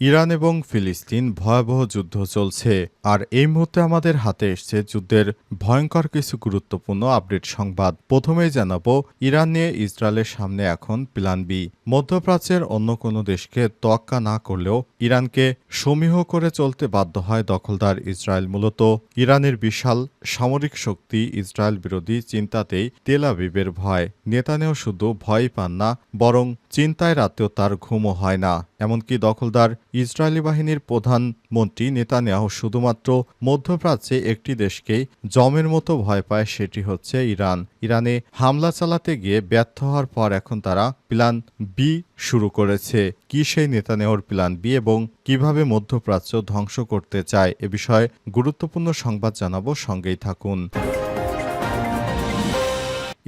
Iran এবং ফিলিস্তিন ভয়াবহ যুদ্ধ চলছে, আর এই মুহূর্তে আমাদের হাতে এসছে যুদ্ধের ভয়ঙ্কর কিছু গুরুত্বপূর্ণ আপডেট সংবাদ। প্রথমেই জানাব, ইরান নিয়ে ইসরায়েলের সামনে এখন প্ল্যান বি। মধ্যপ্রাচ্যের অন্য কোনো দেশকে তোয়াক্কা না করলেও ইরানকে সমীহ করে চলতে বাধ্য হয় দখলদার ইসরায়েল, মূলত ইরানের বিশাল সামরিক শক্তি ইসরায়েল বিরোধী চিন্তাতেই তেল আবিবের ভয়। নেতানেও শুধু ভয় পান না, বরং চিন্তায় রাতেও তার ঘুমও হয় না। এমনকি দখলদার ইসরায়েলি বাহিনীর প্রধান প্রধানমন্ত্রী নেতানিয়াহু শুধুমাত্র মধ্যপ্রাচ্যে একটি দেশকেই জমের মতো ভয় পায় সেটি হচ্ছে ইরান। ইরানে হামলা চালাতে গিয়ে ব্যর্থ হওয়ার পর এখন তারা প্ল্যান বি শুরু করেছে। কি সেই নেতানেহর প্ল্যান বি এবং কীভাবে মধ্যপ্রাচ্য ধ্বংস করতে চায় এ বিষয়ে গুরুত্বপূর্ণ সংবাদ জানাব সঙ্গেই থাকুন।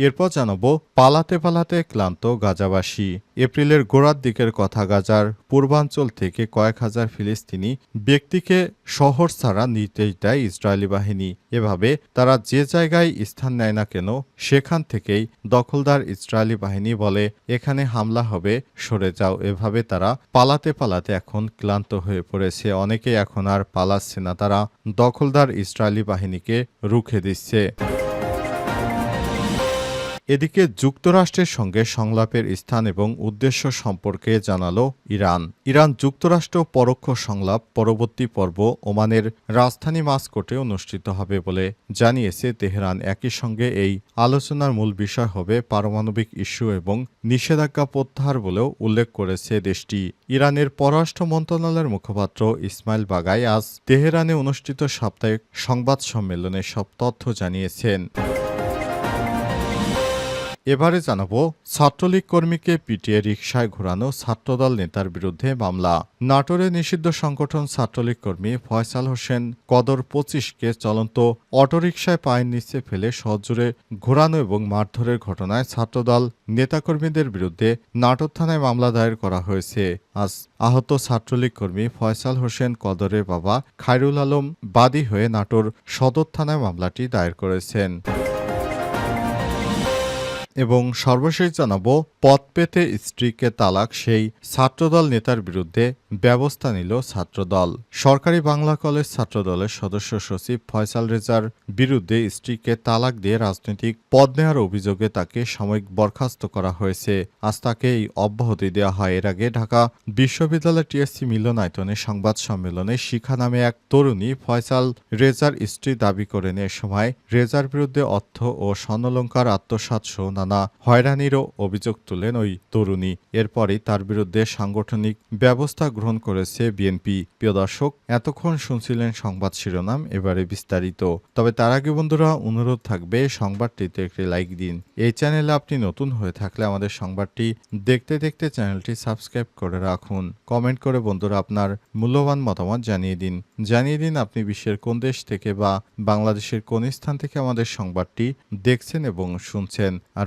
এরপর জানাব, পালাতে পালাতে ক্লান্ত গাজাবাসী। এপ্রিলের গোড়ার দিকের কথা গাজার পূর্বাঞ্চল থেকে কয়েক হাজার ফিলিস্তিনি ব্যক্তিকে শহর ছাড়া নির্দেশ দেয় ইসরায়েলি বাহিনী। এভাবে তারা যে জায়গায় স্থান নেয় না কেন, সেখান থেকেই দখলদার ইসরায়েলি বাহিনী বলে, এখানে হামলা হবে, সরে যাও। এভাবে তারা পালাতে পালাতে এখন ক্লান্ত হয়ে পড়েছে। অনেকে এখন আর পালাচ্ছে না, তারা দখলদার ইসরায়েলি বাহিনীকে রুখে দিচ্ছে। এদিকে যুক্তরাষ্ট্রের সঙ্গে সংলাপের স্থান এবং উদ্দেশ্য সম্পর্কে জানালো ইরান। ইরান যুক্তরাষ্ট্র পরোক্ষ সংলাপ, পরবর্তী পর্ব ওমানের রাজধানী মাস্কোটে অনুষ্ঠিত হবে বলে জানিয়েছে তেহরান। একই সঙ্গে এই আলোচনার মূল বিষয় হবে পারমাণবিক ইস্যু এবং নিষেধাজ্ঞা প্রত্যাহার বলেও উল্লেখ করেছে দেশটি। ইরানের পররাষ্ট্র মন্ত্রণালয়ের মুখপাত্র ইসমাইল বাগাই আজ তেহরানে অনুষ্ঠিত সাপ্তাহিক সংবাদ সম্মেলনে সব তথ্য জানিয়েছেন। এবারে জানাব, ছাত্রলীগ কর্মীকে পিটিয়ে রিকশায় ঘোরানো ছাত্রদল নেতার বিরুদ্ধে মামলা। নাটোরে নিষিদ্ধ সংগঠন ছাত্রলীগ কর্মী ফয়সাল হোসেন কদর পঁচিশকে চলন্ত অটোরিকশায় পায়ের নিচে ফেলে সজোরে ঘোরানো এবং মারধরের ঘটনায় ছাত্রদল নেতাকর্মীদের বিরুদ্ধে নাটোর থানায় মামলা দায়ের করা হয়েছে। আজ আহত ছাত্রলীগ কর্মী ফয়সাল হোসেন কদরের বাবা খায়রুল আলম বাদী হয়ে নাটোর সদর থানায় মামলাটি দায়ের করেছেন। এবং সর্বশেষ জানাব পদ পেতে স্ত্রীকে তালাক সেই ছাত্রদল নেতার বিরুদ্ধে ব্যবস্থা নিল ছাত্রদল। সরকারি বাংলা কলেজ ছাত্রদলের সদস্য সচিব ফয়সাল রেজার বিরুদ্ধে স্ত্রীকে তালাক দিয়ে রাজনৈতিক পদ নেওয়ার অভিযোগে তাকে সাময়িক বরখাস্ত করা হয়েছে। আজ তাকে এই অব্যাহতি দেওয়া হয়। এর আগে ঢাকা বিশ্ববিদ্যালয় টিএসসি মিলনায়তনে সংবাদ সম্মেলনে শিখা নামে এক তরুণী ফয়সাল রেজার স্ত্রী দাবি করেন এ সময় রেজার বিরুদ্ধে অর্থ ও স্বর্ণলঙ্কার আত্মসাৎ সহ নানা হয়রানিরও অভিযোগ তুলেন ওই তরুণী। এরপরই তার বিরুদ্ধে সাংগঠনিক ব্যবস্থা গ্রহণ করেছে বিএনপি। প্রিয় দর্শক, এতক্ষণ শুনছিলেন সংবাদ শিরোনাম, এবারে বিস্তারিত। তবে তার আগে বন্ধুরা, অনুরোধ থাকবে সংবাদটিতে একটি লাইক দিন। এই চ্যানেলে আপনি নতুন হয়ে থাকলে আমাদের সংবাদটি দেখতে দেখতে চ্যানেলটি সাবস্ক্রাইব করে রাখুন। কমেন্ট করে বন্ধুরা আপনার মূল্যবান মতামত জানিয়ে দিন। জানিয়ে দিন আপনি বিশ্বের কোন দেশ থেকে বা বাংলাদেশের কোন স্থান থেকে আমাদের সংবাদটি দেখছেন এবং শুনছেন। আর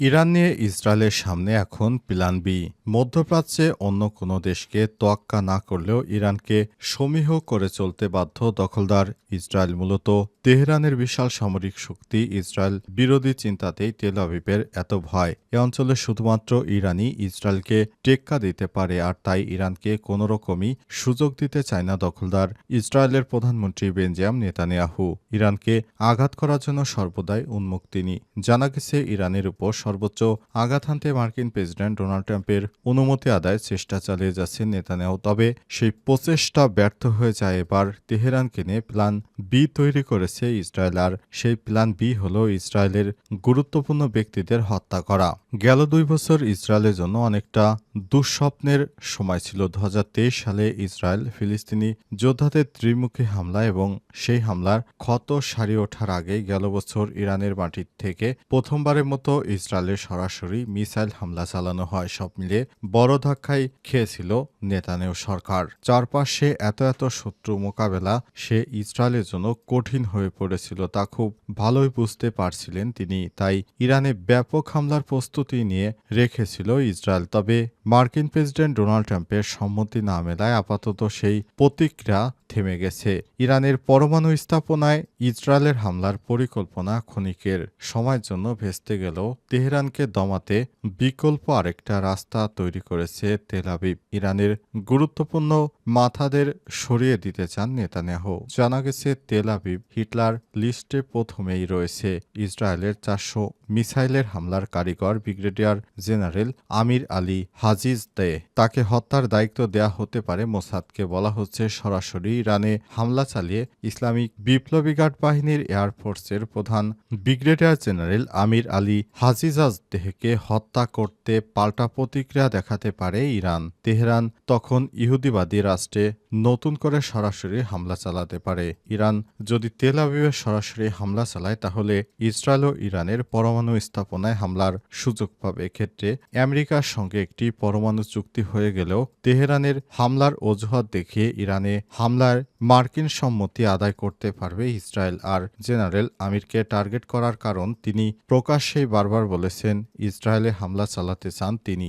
ইরান নিয়ে ইসরায়েলের সামনে এখন প্ল্যান বি। মধ্যপ্রাচ্যে অন্য কোনো দেশকে তোয়াক্কা না করলেও ইরানকে সমীহ করে চলতে বাধ্য দখলদার ইসরায়েল মূলত। তেহরানের বিশাল সামরিক শক্তি ইসরায়েল বিরোধী চিন্তাতেই তেল আবিবের এত ভয়। এ অঞ্চলে শুধুমাত্র ইরানই ইসরায়েলকে টেক্কা দিতে পারে আর তাই ইরানকে কোনো রকমই সুযোগ দিতে চায় না দখলদার ইসরায়েলের প্রধানমন্ত্রী বেঞ্জিয়াম নেতানিয়াহু। ইরানকে আঘাত করার জন্য সর্বদাই উন্মুখ তিনি। জানা গেছে, ইরানের উপর সর্বোচ্চ আঘাত হানতে মার্কিন প্রেসিডেন্ট ডোনাল্ড ট্রাম্পের অনুমতি আদায়ের চেষ্টা চালিয়ে যাচ্ছেন নেতানিয়াহু তবে সেই প্রচেষ্টা ব্যর্থ হয়ে যায় এবার। তেহরানকে নিয়ে প্ল্যান বি তৈরি করেছে ইসরায়েল, আর সেই প্ল্যান বি হল ইসরায়েলের গুরুত্বপূর্ণ ব্যক্তিদের হত্যা করা। গেল দুই বছর ইসরায়েলের জন্য অনেকটা দুঃস্বপ্নের সময় ছিল। দু হাজার তেইশ সালে ইসরায়েল ফিলিস্তিনি যোদ্ধাদের ত্রিমুখী হামলা এবং সেই হামলার ক্ষত সারিয়ে ওঠার আগে গেল বছর ইরানের মাটির থেকে প্রথমবারের মতো ইসরায়েল ইসরায়েলে সরাসরি মিসাইল হামলা চালানো হয় সব মিলে বড় ধাক্কায় খেয়েছিল নেতানেও সরকার। চারপাশে এত এত শত্রু মোকাবেলা সে ইসরায়েলের জন্য কঠিন হয়ে পড়েছিল তা খুব ভালোই বুঝতে পারছিলেন তিনি, তাই ইরানে ব্যাপক হামলার প্রস্তুতি নিয়ে রেখেছিল ইসরায়েল। তবে মার্কিন প্রেসিডেন্ট ডোনাল্ড ট্রাম্পের সম্মতি না মেলায় আপাতত সেই প্রতিক্রিয়া থেমে গেছে। ইরানের পরমাণু স্থাপনায় ইসরায়েলের হামলার পরিকল্পনা ক্ষণিকের সময়ের জন্য ভেস্তে গেলেও তেহরানকে দমাতে বিকল্প আরেকটা রাস্তা তৈরি করেছে তেল আবিব। ইরানের গুরুত্বপূর্ণ মাথাদের সরিয়ে দিতে চান নেতানিয়াহু জানা গেছে, তেল আবিব হিটলার লিস্টে প্রথমেই রয়েছে ইসরায়েলের চারশো মিসাইলের হামলার কারিগর brigadier general Amir Ali Hajizadeh তাকে হত্যার দায়িত্ব দেয়া হতে পারে মোসাদকে বলা হচ্ছে সরাসরি ইরানে হামলা চালিয়ে ইসলামিক বিপ্লবী গার্ড বাহিনীর এয়ারফোর্সের প্রধান ব্রিগেডিয়ার জেনারেল আমির আলী হাজিজাজ দেহকে হত্যা করতে পাল্টা প্রতিক্রিয়া দেখাতে পারে ইরান। তেহরান তখন ইহুদিবাদী রাষ্ট্রে নতুন করে সরাসরি হামলা চালাতে পারে। ইরান যদি তেল আবিবে সরাসরি হামলা চালায়, তাহলে ইসরায়েল ও ইরানের পরমাণু স্থাপনায় হামলার সুযোগ পাবে। এক্ষেত্রে আমেরিকার সঙ্গে একটি পরমাণু চুক্তি হয়ে গেলেও তেহরানের হামলার অজুহাত দেখিয়ে ইরানে হামলার মার্কিন সম্মতি আদায় করতে পারবে ইসরায়েল। আর জেনারেল আমিরকে টার্গেট করার কারণ তিনি প্রকাশ্যেই বারবার বলেছেন, ইসরায়েলে হামলা চালাতে চান তিনি।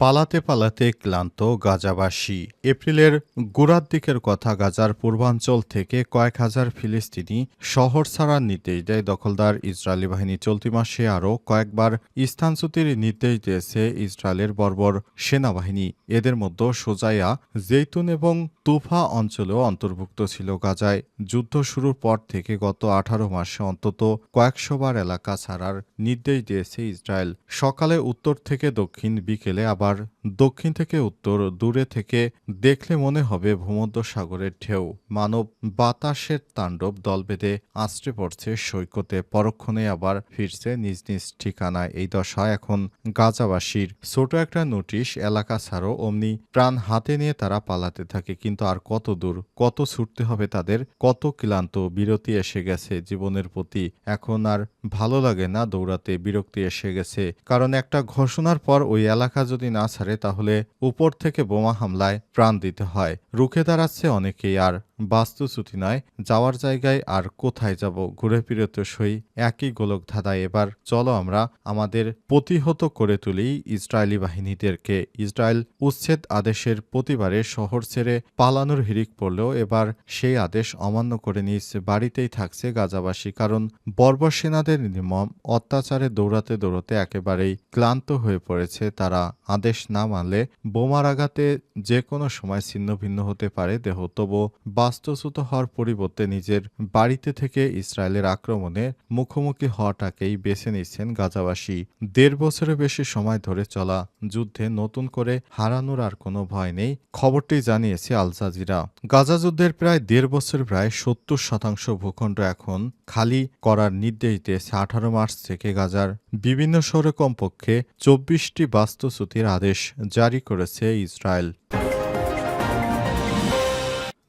পালাতে পালাতে ক্লান্ত গাজাবাসী। এপ্রিলের গোড়ার দিকের কথা গাজার পূর্বাঞ্চল থেকে কয়েক হাজার ফিলিস্তিনি শহর ছাড়ার নির্দেশ দেয় দখলদার ইসরায়েলি বাহিনী। চলতি মাসে আরও কয়েকবার স্থানচ্যুতির নির্দেশ দিয়েছে ইসরায়েলের বর্বর সেনাবাহিনী। এদের মধ্যে সোজাইয়া, জেইতুন এবং তুফা অঞ্চলেও অন্তর্ভুক্ত ছিল গাজায়। যুদ্ধ শুরুর পর থেকে গত আঠারো মাসে অন্তত কয়েকশোবার এলাকা ছাড়ার নির্দেশ দিয়েছে ইসরায়েল। সকালে উত্তর থেকে দক্ষিণ বিকেলে আবার দক্ষিণ থেকে উত্তর, দূরে থেকে দেখলে মনে হবে ভূমধ্য সাগরের ঢেউ। মানব বাতাসের তাণ্ডব দল বেঁধে আশ্রে পড়ছে সৈকতে। পরক্ষণে আবার ফিরছে নিজ নিজ ঠিকানায় এই দশা। এখন গাজাবাসীর ছোট একটা নোটিশ, এলাকা ছাড়ো, অমনি প্রাণ হাতে নিয়ে তারা পালাতে থাকে। কিন্তু আর কত দূর, কত ছুটতে হবে তাদের, কত ক্লান্ত। বিরতি এসে গেছে জীবনের প্রতি। এখন আর ভালো লাগে না দৌড়াতে, বিরক্তি এসে গেছে। কারণ একটা ঘোষণার পর ওই এলাকা যদি না ছাড়ে তাহলে উপর থেকে বোমা হামলায় প্রাণ দিতে হয়। রুখে দাঁড়াচ্ছে অনেকেই, আর বাস্তুচ্যুতি নয়, যাওয়ার জায়গায় আর কোথায় যাব ঘুরে ফিরে তো সই একই গোলক ধাঁধায় এবার চলো আমরা আমাদের প্রতিহত করে তুলি ইসরায়েলি বাহিনীদেরকে। ইসরায়েল উচ্ছেদ আদেশের প্রতিবারে শহর ছেড়ে পালানোর হিরিক পড়লেও এবার সেই আদেশ অমান্য করে নিজ বাড়িতেই থাকছে গাজাবাসী, কারণ বর্বর সেনাদের নির্মম অত্যাচারে দৌড়াতে দৌড়াতে একেবারেই ক্লান্ত হয়ে পড়েছে তারা। আদেশ না মানলে বোমার আঘাতে যে কোনো সময় ছিন্ন ভিন্ন হতে পারে দেহ। তবু বাস্তুচ্যুত হওয়ার পরিবর্তে নিজের বাড়িতে থেকে ইসরায়েলের আক্রমণে মুখোমুখি হওয়াটাকেই বেছে নিচ্ছেন গাজাবাসী। দেড় বছরের বেশি সময় ধরে চলা যুদ্ধে নতুন করে হারানোর আর কোনো ভয় নেই, খবরটি জানিয়েছে আল জাজিরা। গাজা যুদ্ধের প্রায় দেড় বছর প্রায় সত্তর শতাংশ ভূখণ্ড এখন খালি করার নির্দেশ দিয়েছে আঠারো মার্চ থেকে গাজার বিভিন্ন শহরে কমপক্ষে চব্বিশটি বাস্তুচ্যুতির আদেশ জারি করেছে ইসরায়েল।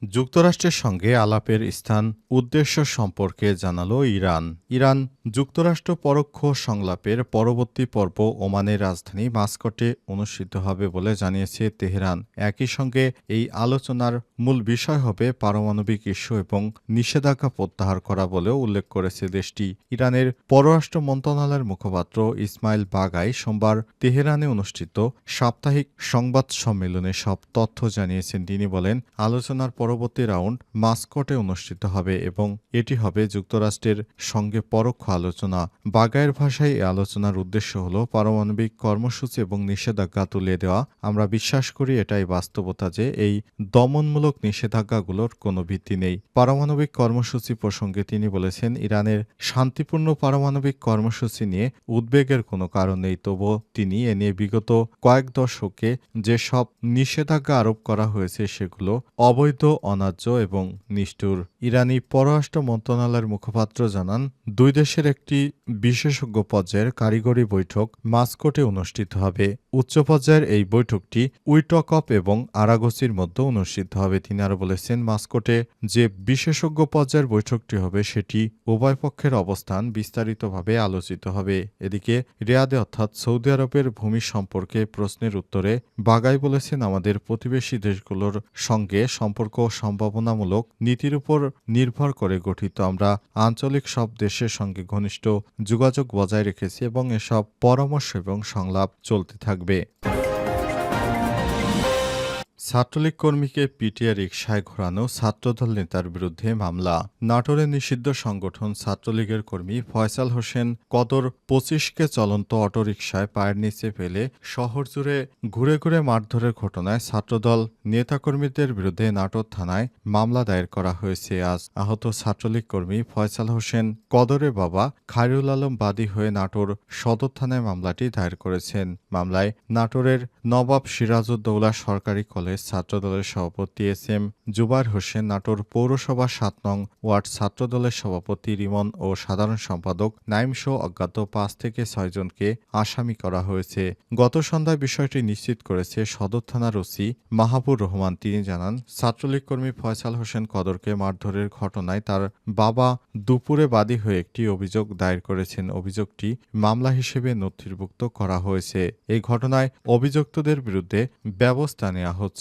যুক্তরাষ্ট্রের সঙ্গে আলাপের স্থান, উদ্দেশ্য সম্পর্কে জানালো ইরান। ইরান যুক্তরাষ্ট্র পরোক্ষ সংলাপের পরবর্তী পর্ব ওমানের রাজধানী মাস্কটে অনুষ্ঠিত হবে বলে জানিয়েছে তেহরান। একই সঙ্গে এই আলোচনার মূল বিষয় হবে পারমাণবিক ইস্যু এবং নিষেধাজ্ঞা প্রত্যাহার করা বলেও উল্লেখ করেছে দেশটি। ইরানের পররাষ্ট্র মন্ত্রণালয়ের মুখপাত্র ইসমাইল বাগাই সোমবার তেহরানে অনুষ্ঠিত সাপ্তাহিক সংবাদ সম্মেলনে সব তথ্য জানিয়েছেন। তিনি বলেন, আলোচনার পরবর্তী রাউন্ড মাস্কটে অনুষ্ঠিত হবে এবং এটি হবে যুক্তরাষ্ট্রের সঙ্গে পরোক্ষ আলোচনা। বাগায়ের ভাষায় এই আলোচনার উদ্দেশ্য হল পারমাণবিক কর্মসূচি এবং নিষেধাজ্ঞা তুলে দেওয়া। আমরা বিশ্বাস করি এটাই বাস্তবতা যে এই দমনমূলক নিষেধাজ্ঞাগুলোর কোনো ভিত্তি নেই। পারমাণবিক কর্মসূচি প্রসঙ্গে তিনি বলেছেন, ইরানের শান্তিপূর্ণ পারমাণবিক কর্মসূচি নিয়ে উদ্বেগের কোনো কারণ নেই। তবুও তিনি এ নিয়ে বিগত কয়েক দশকে যেসব নিষেধাজ্ঞা আরোপ করা হয়েছে, সেগুলো অবৈধ অন্যায্য এবং নিষ্ঠুর। ইরানি পররাষ্ট্র মন্ত্রণালয়ের মুখপাত্র জানান, দুই দেশের একটি বিশেষজ্ঞ পর্যায়ের কারিগরি বৈঠক মাস্কোটে অনুষ্ঠিত হবে। উচ্চ পর্যায়ের এই বৈঠকটি উইটকপ এবং আরাগসির মধ্যে অনুষ্ঠিত হবে। তিনি আরও বলেছেন, মাস্কোটে যে বিশেষজ্ঞ পর্যায়ের বৈঠকটি হবে, সেটি উভয় পক্ষের অবস্থান বিস্তারিতভাবে আলোচিত হবে। এদিকে রিয়াদে, অর্থাৎ সৌদি আরবের ভূমি সম্পর্কে প্রশ্নের উত্তরে বাগাই বলেছেন, আমাদের প্রতিবেশী দেশগুলোর সঙ্গে সম্পর্ক সম্ভাবনামূলক নীতির উপর নির্ভর করে গঠিত। আমরা আঞ্চলিক সব দেশের সঙ্গে ঘনিষ্ঠ যোগাযোগ বজায় রেখেছি এবং এসব পরামর্শ এবং সংলাপ চলতে থাকবে। ছাত্রলীগ কর্মীকে পিটিয়ে রিকশায় ঘোরানো ছাত্রদল নেতার বিরুদ্ধে মামলা। নাটোরে নিষিদ্ধ সংগঠন ছাত্রলীগের কর্মী ফয়সাল হোসেন কদর পঁচিশকে চলন্ত অটোরিকশায় পায়ের নিচে ফেলে শহর জুড়ে ঘুরে ঘুরে মারধরের ঘটনায় ছাত্রদল নেতাকর্মীদের বিরুদ্ধে নাটোর থানায় মামলা দায়ের করা হয়েছে। আজ আহত ছাত্রলীগ কর্মী ফয়সাল হোসেন কদরের বাবা খায়রুল আলম বাদী হয়ে নাটোর সদর থানায় মামলাটি দায়ের করেছেন। মামলায় নাটোরের নবাব সিরাজউদ্দৌলা সরকারি কলেজ ছাত্রদলের সভাপতি এস এম জুবাইর হোসেন, নাটোর পৌরসভা সাত নং ওয়ার্ড ছাত্রদলের সভাপতি রিমন ও সাধারণ সম্পাদক নাইম শো অজ্ঞাত পাঁচ থেকে ছয়জনকে আসামি করা হয়েছে। গত সন্ধ্যায় বিষয়টি নিশ্চিত করেছে সদর থানার ওসি মাহাবুর রহমান। তিনি জানান, ছাত্রলীগ কর্মী ফয়সাল হোসেন কদরকে মারধরের ঘটনায় তার বাবা দুপুরে বাদী হয়ে একটি অভিযোগ দায়ের করেছেন। অভিযোগটি মামলা হিসেবে নথিভুক্ত করা হয়েছে। এই ঘটনায় অভিযুক্তদের বিরুদ্ধে ব্যবস্থা নেওয়া হচ্ছে।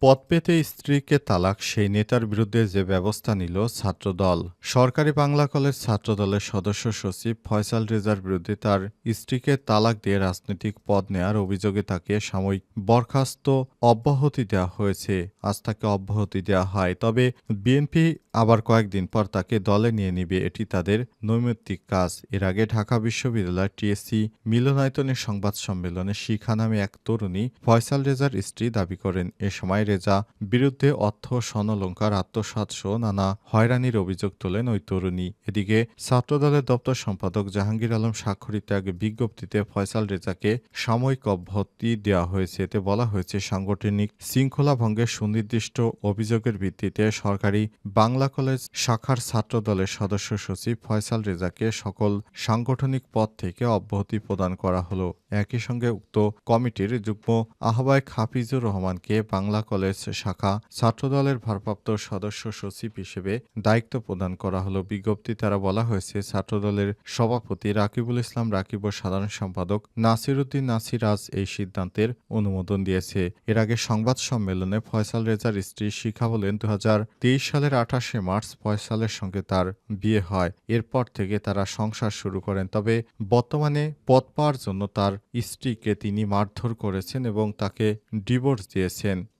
পদ পেতে স্ত্রীকে তালাক, সেই নেতার বিরুদ্ধে যে ব্যবস্থা নিল ছাত্রদল। সরকারি বাংলা কলেজ ছাত্রদলের সদস্য সচিব ফয়সাল রেজার বিরুদ্ধে তার স্ত্রীকে তালাক দিয়ে রাজনৈতিক পদ নেয়ার অভিযোগে তাকে সাময়িক বরখাস্ত অব্যাহতি দেওয়া হয়েছে। আজ তাকে অব্যাহতি দেওয়া হয়। তবে বিএনপি আবার কয়েকদিন পর তাকে দলে নিয়ে নিবে এটি তাদের নৈমিত্তিক কাজ। এর আগে ঢাকা বিশ্ববিদ্যালয় টিএসসি মিলনায়তনের সংবাদ সম্মেলনে শিখা নামে এক তরুণী ফয়সাল রেজার স্ত্রী দাবি করেন, এ সময় রেজা বিরুদ্ধে অর্থ, স্বর্ণলঙ্কার, আত্মসাৎ সহ নানা হয়রানির অভিযোগ তোলেন ওই তরুণী। এদিকে ছাত্রদলের দপ্তর সম্পাদক জাহাঙ্গীর আলম স্বাক্ষরিত এক বিজ্ঞপ্তিতে ফয়সাল রেজাকে সাময়িক অব্যাহতি দেওয়া হয়েছে। এতে বলা হয়েছে, সাংগঠনিক শৃঙ্খলা ভঙ্গের সুনির্দিষ্ট অভিযোগের ভিত্তিতে সরকারি বাংলা কলেজ শাখার ছাত্রদলের সদস্য সচিব ফয়সাল রেজাকে সকল সাংগঠনিক পদ থেকে অব্যাহতি প্রদান করা হলো। একই সঙ্গে উক্ত কমিটির যুগ্ম আহ্বায়ক হাফিজুর রহমানকে বাংলা কলেজ শাখা ছাত্রদলের ভারপ্রাপ্ত সদস্য সচিব হিসেবে দায়িত্ব প্রদান করা হলো। বিজ্ঞপ্তি তারা বলা হয়েছে, ছাত্রদলের সভাপতি রাকিবুল ইসলাম রাকিব ও সাধারণ সম্পাদক নাসিরুদ্দিন নাসির আজ এই সিদ্ধান্তের অনুমোদন দিয়েছে। এর আগে সংবাদ সম্মেলনে ফয়সাল রেজার স্ত্রী শিখা বলেন দু হাজার তেইশ সালের আঠাশে মার্চ ফয়সালের সঙ্গে তার বিয়ে হয়। এরপর থেকে তারা সংসার শুরু করেন। তবে বর্তমানে পদ পাওয়ার জন্য তার স্ত্রীকে তিনি মারধর করেছেন এবং তাকে ডিভোর্স দিয়েছেন।